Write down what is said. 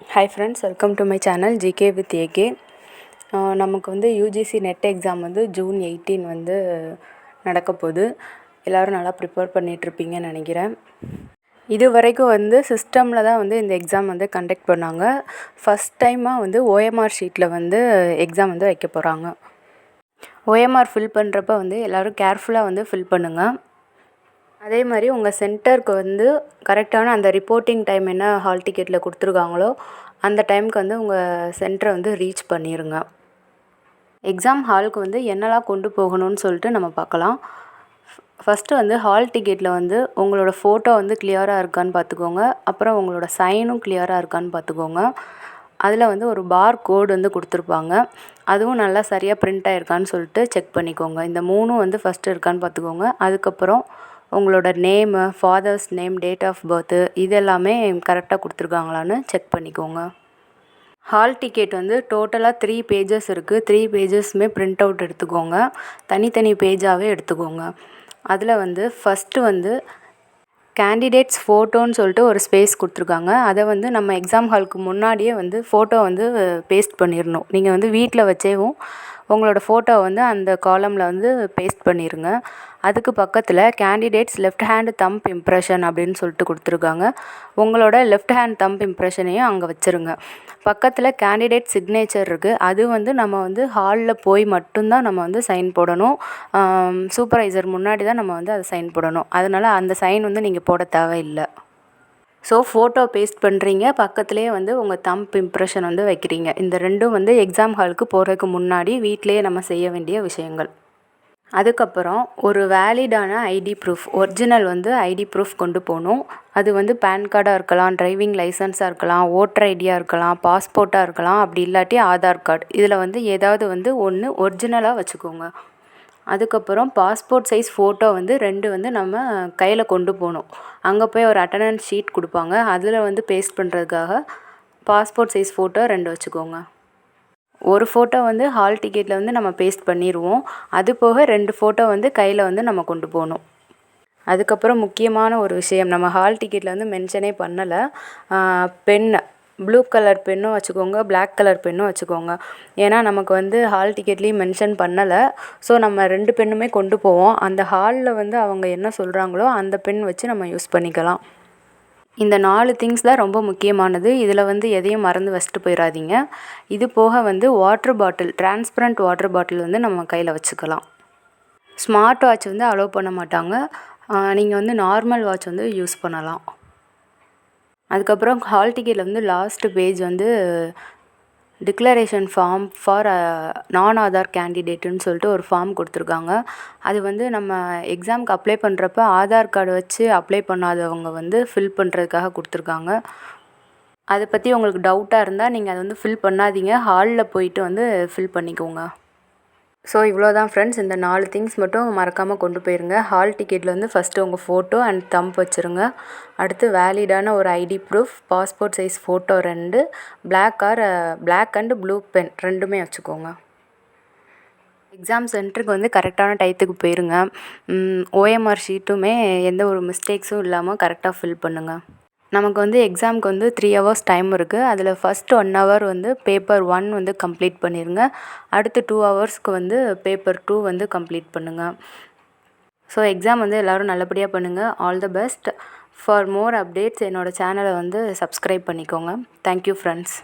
Hi friends welcome to my channel GK with AK நமக்கு வந்து UGC NET exam வந்து June eighteen வந்து நடக்க போகுது. எல்லோரும் நல்லா ப்ரிப்பேர் பண்ணிகிட்ருப்பீங்கன்னு நினைக்கிறேன். இது வரைக்கும் வந்து சிஸ்டமில் தான் வந்து இந்த எக்ஸாம் வந்து கண்டக்ட் பண்ணாங்க. ஃபஸ்ட் டைமாக வந்து ஓஎம்ஆர் ஷீட்டில் வந்து எக்ஸாம் வந்து வைக்க போகிறாங்க ஓஎம்ஆர் ஃபில் பண்ணுறப்ப வந்து எல்லோரும் கேர்ஃபுல்லாக வந்து ஃபில் பண்ணுங்கள் அதே மாதிரி உங்கள் சென்டருக்கு வந்து கரெக்டான அந்த ரிப்போர்ட்டிங் டைம் என்ன ஹால் டிக்கெட்டில் கொடுத்துருக்காங்களோ அந்த டைமுக்கு வந்து உங்கள் சென்டரை வந்து ரீச் பண்ணிடுங்க எக்ஸாம் ஹாலுக்கு வந்து என்னெல்லாம் கொண்டு போகணும்னு சொல்லிட்டு நம்ம பார்க்கலாம். ஃபஸ்ட்டு வந்து ஹால் டிக்கெட்டில் வந்து உங்களோட ஃபோட்டோ வந்து கிளியராக இருக்கான்னு பார்த்துக்கோங்க. அப்புறம் உங்களோட சைனும் கிளியராக இருக்கான்னு பார்த்துக்கோங்க. அதில் வந்து ஒரு பார் கோடு வந்து கொடுத்துருப்பாங்க. அதுவும் நல்லா சரியாக பிரிண்ட் ஆகிருக்கான்னு சொல்லிட்டு செக் பண்ணிக்கோங்க. இந்த மூணும் வந்து ஃபஸ்ட்டு இருக்கான்னு பார்த்துக்கோங்க. அதுக்கப்புறம் உங்களோட name father's name date of birth இது எல்லாமே கரெக்டாக கொடுத்துருக்காங்களான்னு செக் பண்ணிக்கோங்க. ஹால் டிக்கெட் வந்து டோட்டலாக த்ரீ பேஜஸ் இருக்குது த்ரீ பேஜஸுமே ப்ரிண்ட் அவுட் எடுத்துக்கோங்க. தனித்தனி பேஜாகவே எடுத்துக்கோங்க. அதில் வந்து ஃபஸ்ட்டு வந்து கேண்டிடேட்ஸ் ஃபோட்டோன்னு சொல்லிட்டு ஒரு ஸ்பேஸ் கொடுத்துருக்காங்க. அதை வந்து நம்ம எக்ஸாம் ஹாலுக்கு முன்னாடியே வந்து ஃபோட்டோ வந்து பேஸ்ட் பண்ணிடணும். நீங்கள் வந்து வீட்டில் வச்சேவும் உங்களோட ஃபோட்டோ வந்து அந்த காலமில் வந்து பேஸ்ட் பண்ணிடுங்க அதுக்கு பக்கத்தில் candidates left hand thumb impression அப்படின்னு சொல்லிட்டு கொடுத்துருக்காங்க. உங்களோட லெஃப்ட் ஹேண்ட் தம்ப் இம்ப்ரெஷனையும் அங்கே வச்சுருங்க. பக்கத்தில் கேண்டிடேட் சிக்னேச்சர் இருக்குது அது வந்து நம்ம வந்து ஹாலில் போய் மட்டும்தான் நம்ம வந்து சைன் போடணும். சூப்பர்வைசர் முன்னாடி தான் நம்ம வந்து அதை சைன் போடணும். அதனால் அந்த சைன் வந்து நீங்கள் போட தேவையில்லை. ஸோ ஃபோட்டோ பேஸ்ட் பண்ணுறீங்க பக்கத்துலேயே வந்து உங்கள் தம்ப் இம்ப்ரெஷன் வந்து வைக்கிறீங்க. இந்த ரெண்டும் வந்து எக்ஸாம் ஹாலுக்கு போகிறதுக்கு முன்னாடி வீட்டிலேயே நம்ம செய்ய வேண்டிய விஷயங்கள். அதுக்கப்புறம் ஒரு வேலிடான ஐடி ப்ரூஃப் ஒரிஜினல் வந்து ஐடி ப்ரூஃப் கொண்டு போகணும். அது வந்து பேன் கார்டாக இருக்கலாம் டிரைவிங் லைசன்ஸாக இருக்கலாம் ஓட்டர் ஐடியாக இருக்கலாம் பாஸ்போர்ட்டாக இருக்கலாம் அப்படி இல்லாட்டி ஆதார் கார்டு இதில் வந்து ஏதாவது வந்து ஒன்று ஒரிஜினலாக வச்சுக்கோங்க. அதுக்கப்புறம் பாஸ்போர்ட் சைஸ் ஃபோட்டோ வந்து ரெண்டு வந்து நம்ம கையில் கொண்டு போகணும். அங்கே போய் ஒரு அட்டண்டன்ஸ் ஷீட் கொடுப்பாங்க. அதில் வந்து பேஸ்ட் பண்ணுறதுக்காக பாஸ்போர்ட் சைஸ் ஃபோட்டோ ரெண்டு வச்சுக்கோங்க. ஒரு ஃபோட்டோ வந்து ஹால் டிக்கெட்டில் வந்து நம்ம பேஸ்ட் பண்ணிடுவோம் அது போக ரெண்டு ஃபோட்டோ வந்து கையில் வந்து நம்ம கொண்டு போகணும். அதுக்கப்புறம் முக்கியமான ஒரு விஷயம் நம்ம ஹால் டிக்கெட்டில் வந்து மென்ஷனே பண்ணலை. பென்னு ப்ளூ கலர் பென்னும் வச்சுக்கோங்க பிளாக் கலர் பென்னும் வச்சுக்கோங்க. ஏன்னா நமக்கு வந்து ஹால் டிக்கெட்லேயும் மென்ஷன் பண்ணலை. ஸோ நம்ம ரெண்டு பென்னுமே கொண்டு போவோம். அந்த ஹாலில் வந்து அவங்க என்ன சொல்கிறாங்களோ அந்த பென் வச்சு நம்ம யூஸ் பண்ணிக்கலாம். இந்த நாலு திங்ஸ் தான் ரொம்ப முக்கியமானது. இதில் வந்து எதையும் மறந்து வச்சுட்டு போயிடாதீங்க இது போக வந்து water bottle transparent water bottle வந்து நம்ம கையில் வச்சுக்கலாம். ஸ்மார்ட் வாட்ச் வந்து அலோவ் பண்ண மாட்டாங்க. நீங்கள் வந்து நார்மல் வாட்ச் வந்து யூஸ் பண்ணலாம். அதுக்கப்புறம் ஹால் டிக்கெட்டில் வந்து லாஸ்ட்டு பேஜ் வந்து declaration form for non Aadhaar கேண்டிடேட்டுன்னு சொல்லிட்டு ஒரு ஃபார்ம் கொடுத்துருக்காங்க. அது வந்து நம்ம எக்ஸாமுக்கு அப்ளை பண்ணுறப்ப ஆதார் கார்டு வச்சு அப்ளை பண்ணாதவங்க வந்து ஃபில் பண்ணுறதுக்காக கொடுத்துருக்காங்க. அதை பற்றி உங்களுக்கு டவுட்டாக இருந்தால் நீங்கள் அதை வந்து ஃபில் பண்ணாதீங்க. ஹாலில் போயிட்டு வந்து ஃபில் பண்ணிக்கோங்க. ஸோ இவ்வளோ தான் ஃப்ரெண்ட்ஸ் இந்த நாலு திங்ஸ் மட்டும் மறக்காமல் கொண்டு போயிருங்க. ஹால் டிக்கெட்டில் வந்து ஃபஸ்ட்டு உங்கள் ஃபோட்டோ அண்ட் தம்ப் வச்சுருங்க. அடுத்து வேலிடான ஒரு ID proof passport size photo ரெண்டு black or black and blue pen ரெண்டுமே வச்சுக்கோங்க. எக்ஸாம் சென்டருக்கு வந்து கரெக்டான டயத்துக்கு போயிருங்க. ஓஎம்ஆர் ஷீட்டுமே எந்த ஒரு மிஸ்டேக்ஸும் இல்லாமல் கரெக்டாக ஃபில் பண்ணுங்கள் நமக்கு வந்து எக்ஸாமுக்கு வந்து த்ரீ ஹவர்ஸ் டைம் இருக்குது அதில் ஃபஸ்ட் ஒன் ஹவர் வந்து பேப்பர் ஒன் வந்து கம்ப்ளீட் பண்ணிடுங்க அடுத்து டூ ஹவர்ஸ்க்கு வந்து பேப்பர் டூ வந்து கம்ப்ளீட் பண்ணுங்கள் ஸோ எக்ஸாம் வந்து எல்லோரும் நல்லபடியாக பண்ணுங்கள் all the best for more updates என்னோடய சேனலை வந்து சப்ஸ்கிரைப் பண்ணிக்கோங்க. Thank you friends